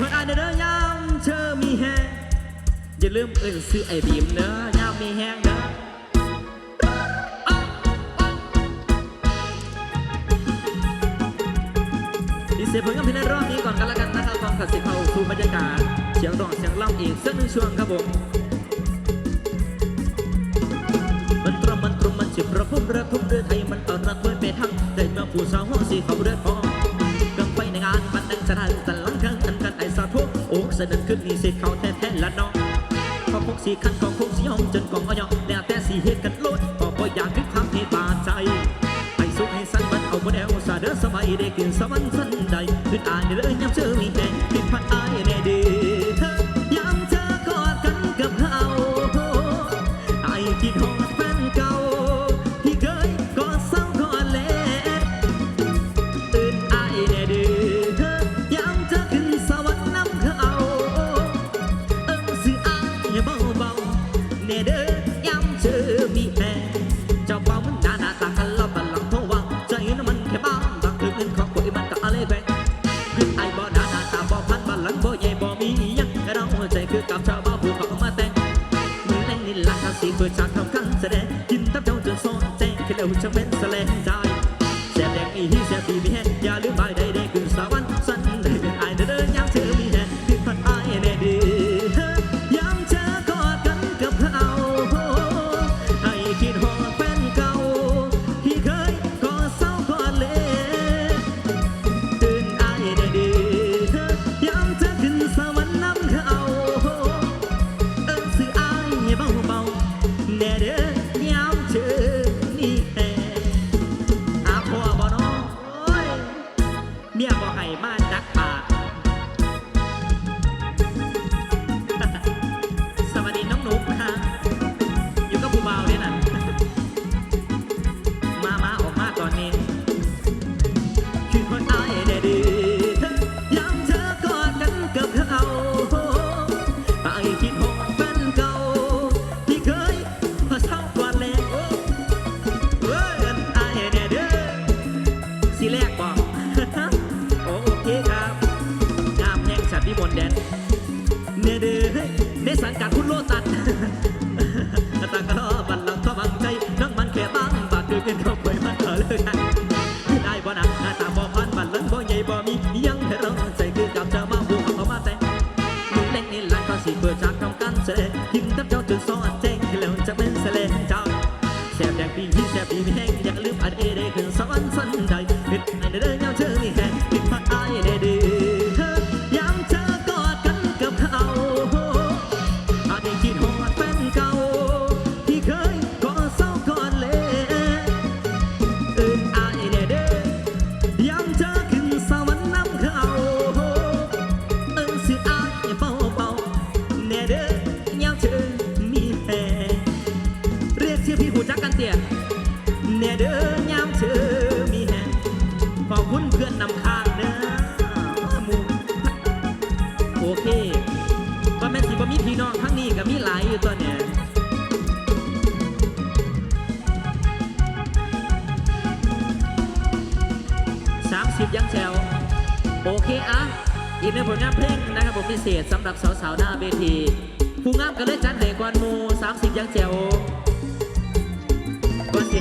ฮอดอันเด้อยามเธอมีแฮงอย่าลืมเอ่ยซื้อไอบีมเน้อยามมีแฮงนะอดีเสียผลงานเพลงในรอบนี้ก่อนกันละกันนะครับฟังกับสิเขาสู่บรรยากาศเสียงร้องเสียงล่ำอีกสักหนึ่งช่วงครับผมมันตรมันตรมันจิบระพุ่มระพุ่มเรือไทยมันตอนระเพื่อไปทั้งได้มาผู้สาวหัองสีเขาเรือ สนิทขึ้นอีสิเขาแท้แท้ละน้องพอพกสีขั้นของพกสีห้องจนกองอ้อยแต่แต่สีเหตุกันลดก็บ่อยากคิดความให้บาดใจไอ้สุขให้สั้นมันเอาบ่แนวสาเด้อสบายได้กินสวรรค์สันใดขึ้นอ่านได้เลยย้ำเจอมีแต่ เปิดฉากทำกันแสดงกินทับเจ้าจนโซ่แจ้งแค่เร็วจะเป็นสแลง โลตัดตังกระลอบันหลังทบังใจนั่งมันแค่บางบาทคือเงินเขาป่วมันเถอเลยได้บ่หนักหน้าตาบ่พันบันหลังบ่ใหญ่บ่มียังให้ร้องใจคือกับจะมาบูกเข้ามาแต่ลูกเล่กนี่ลานก็สิเปิดจากทำกันเสที่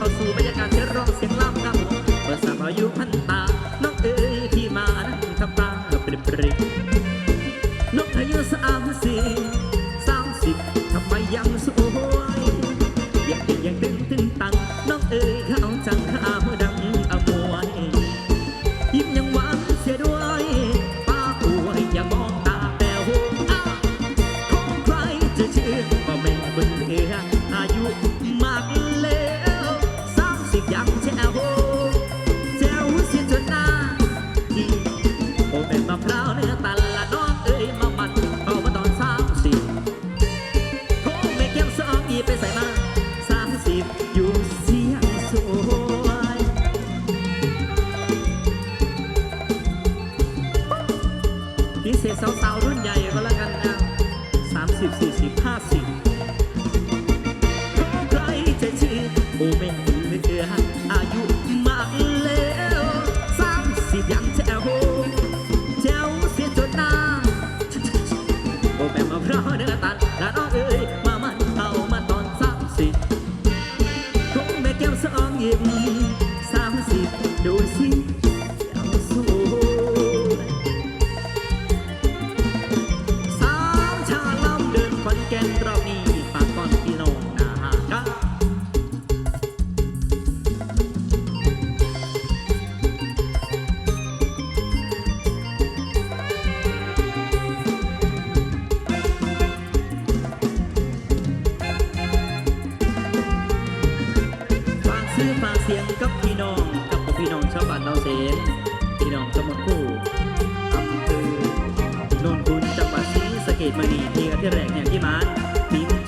เข้าสู่บรรยากาศเชื้อโรคเสียงล่ำดำเปิดสามอายุพันต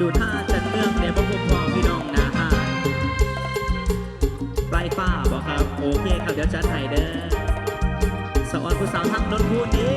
จุธาจัดเมืองเนี่ยพวกผมมองพี่น้องนะฮะปลายฟ้าบอกครับ โอเคครับเดี๋ยวจะถ่ายเด้อสอนผู้สาวทั้งรถพูดนี้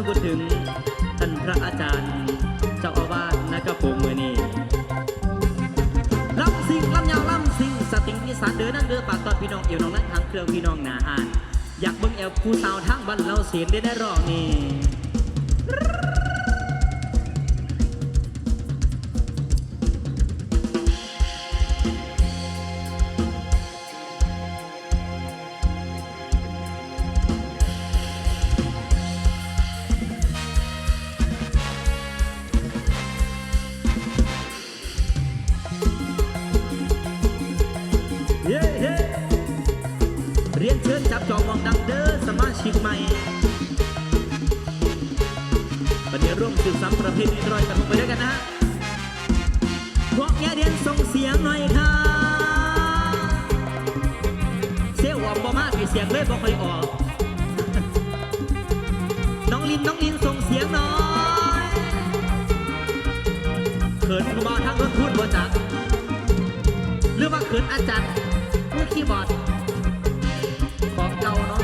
้องพูดถึงท่านพระอาจารย์ เจ้าอาวาสนะกรัผมมือนี้ลำสิงลำยาวลำสิงสติงนิสานเดินนั่งเดือปากตอนพี่น้องเอวน้องนั่งทางเครื่องพี่น้องหนาอ่าน อยากเบิ่งแอวผู้สาวทางบ้านเราเสียงได้ได้รองนี่ เสียงเลยบ่ค่อยออก น้องลินน้องลินส่งเสียงหน่อยเขินกูมาทั้งรถพูดบ่จักหรือว่าเขินอาจารย์มือคีย์บอร์ดของเก่าเนาะ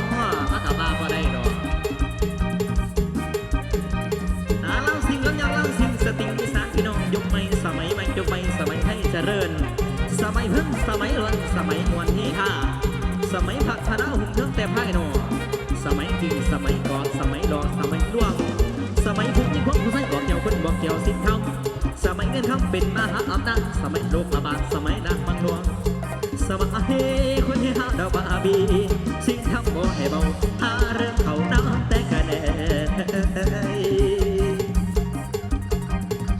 มาตาบาบ่ได้ดอกอาเล่าสิ่งแล้วยังเล่าสิ่งสติงอีสานพี่น้องยกไม่สมัยใหม่ยกไม่สมัยไทยเจริญ สมัยพึ่งสมัยร้นสมัยมวนเฮฮา สมัยผักธนาหุ่นเครื่องแต่ไพ่นอสมัยจริงสมัยก่อนสมัยรอสมัยล่วง สมัยพุ่งยิ่งพวกผู้ใส่บอกเกี่ยวคนบอกเกี่ยวสิ้นคำสมัยเงินคำเป็นมหาอำนาจสมัยโลกระบาดสมัยนักมังหลวงสวัสดีคนที่หาดอกบาบี สิ่งทำบ่ให้เบาหาเรื่องเขาน้ำแต่คะแนน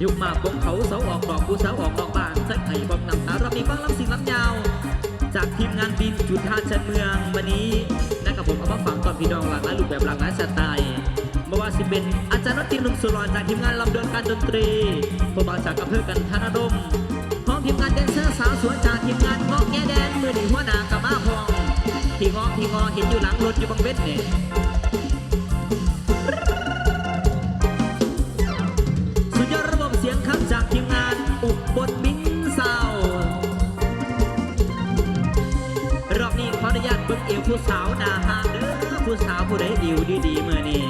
ยุคมาปงเขาเสาออกดอกผู้สาวออกดอกบานใส่ไข่บอกนำตารอบนี้ฟังลำสิ่งลำยาวจา ทีมงานบินจุดท่าชันเมืองวันนี้นะครับผมเอามาฝากตอนพี่น้องหลากหลายรูปแบบหลากหลายสไตล์ไม่ว่าสิเป็นอาจารย์นตินุ่มสุรอนจากทีมงานลำเดินการดนตรีผู้บาจากอำเภอกันธนรมพร้อมทีมงานแดนเซอร์สาวสวยจากทีมงานงอกแง่แดนมือหนีหัวหน้ากับมาพองที่งอที่งอเห็นอยู่หลังรถอยู่บังเวทเนี่ย ผู้สาวหนาหางเด้อผู้สาวผู้ใดดิวดีๆเมื่อนี้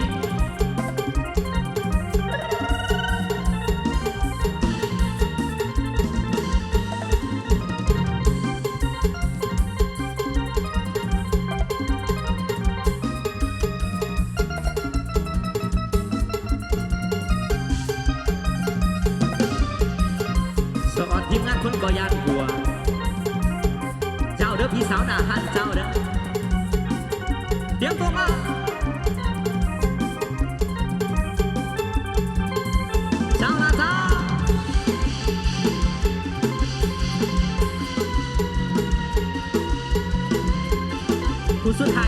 สอนทีมงานคนก่อยานหัว เจ้าเด้อพี่สาวน้าหันเจ้าเด้อ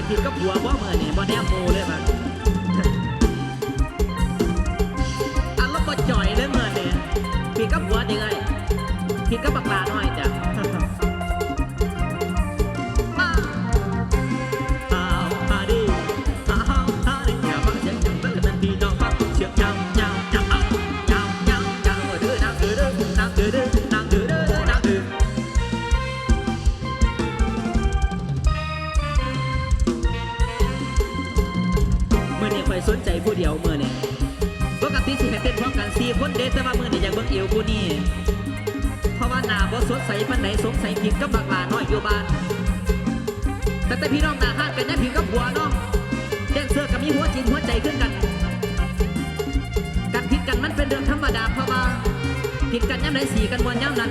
คุณสุดท้ายผิดกับหัวบ่เมื่อนี่บ่แนมโมเลยมันอันลบบ่จ่อยเลยเมื่อนี่ผิดกับหัวยังไงผิดกับบักลาหน่อยจ้ะ แต่พี่น้องหนาห้านกันนะผิดกับหัวน้องแดนเซอร์กับมีหัวจิตหัวใจขึ้นกัน กันผิดกันมันเป็นเรื่องธรรมดาเพราะว่าผิดกันย่ำไหนสีกันวันย่ำนั้น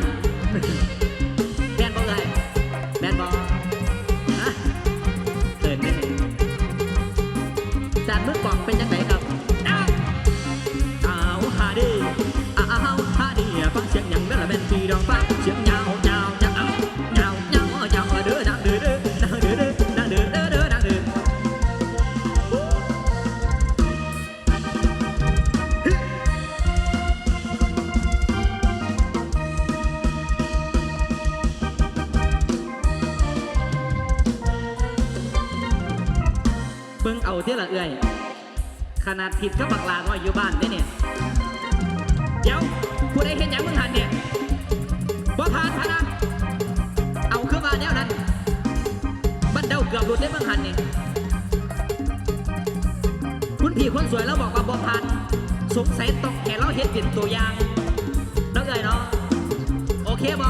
นาดผิดก็บักลาน้อยอยู่บ้านได้เนี่ยเดี๋ยวผู้ใดเห็นหยังมึงหันเนี่ยบ่ผ่านพนะเอาขึ้นมาแนวนั้นบันเดาเกือบหลุดได้มึงหันเนี่ยคุณพี่คนสวยแล้วบอกว่าบ่ผ่านสงสัยต้องแค่เราเห็นเป็นตัวอย่างน้องเอ๋ยเนาะโอเคบ่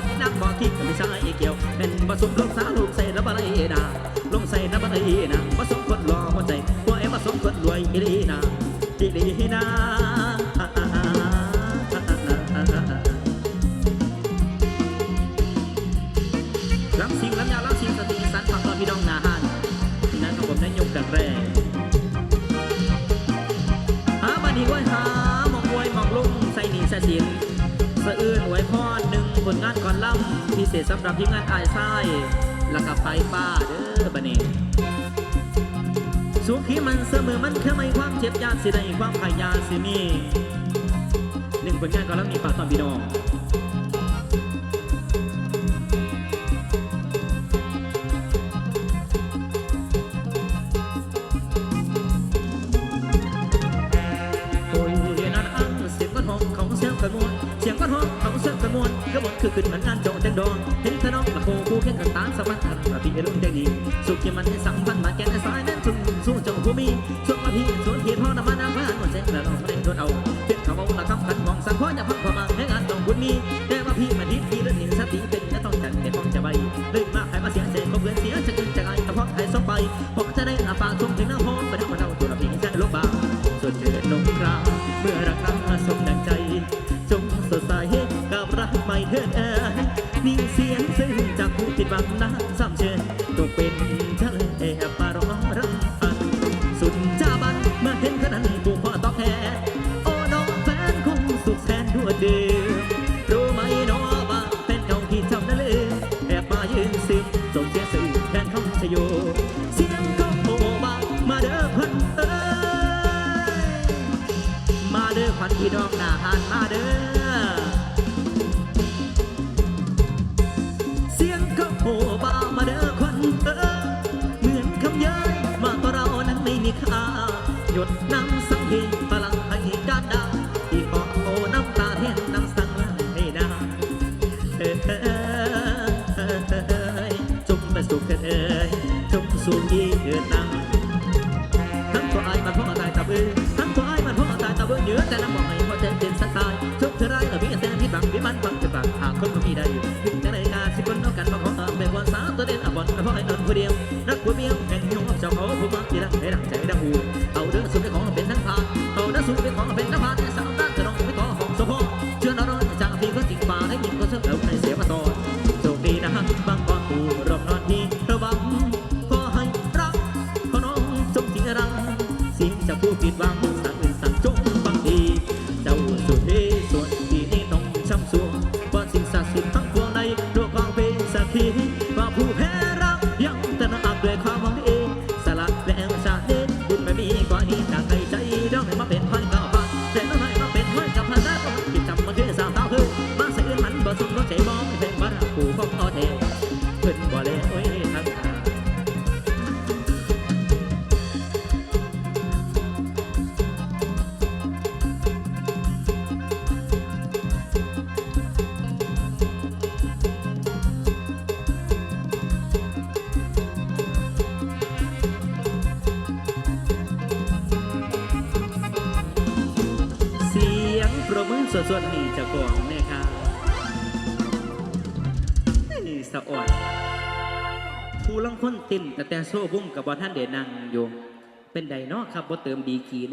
天哪，我天，怎么上来？าสิได้ความขยานสิมีหนึ่งผลงานก็แล้วมีฝาตอนบีดองเสียงก้อนหอมเขาเสื่น้องคือขึ้นเหมือนงานจอจแจงดองเห็นเธนองมาโคคู่แข่งกันตามสมัครพี่เอรุ่นได้ดี สุขยมันให้สัมพันธ์ เวียนเสียจะกินจะไงกระเพาะไอ้สบไปผมจะได้อาปากชมถึงหน้า ดน้ lah, enak, saya dah hu. Aku dah มาปู่ของพ่อแท้ คนติ่มแต่แตโซ่บุ้งกับบอท่านเดนังอยู่ เป็นใดเนาะครับบ่เติมดีกี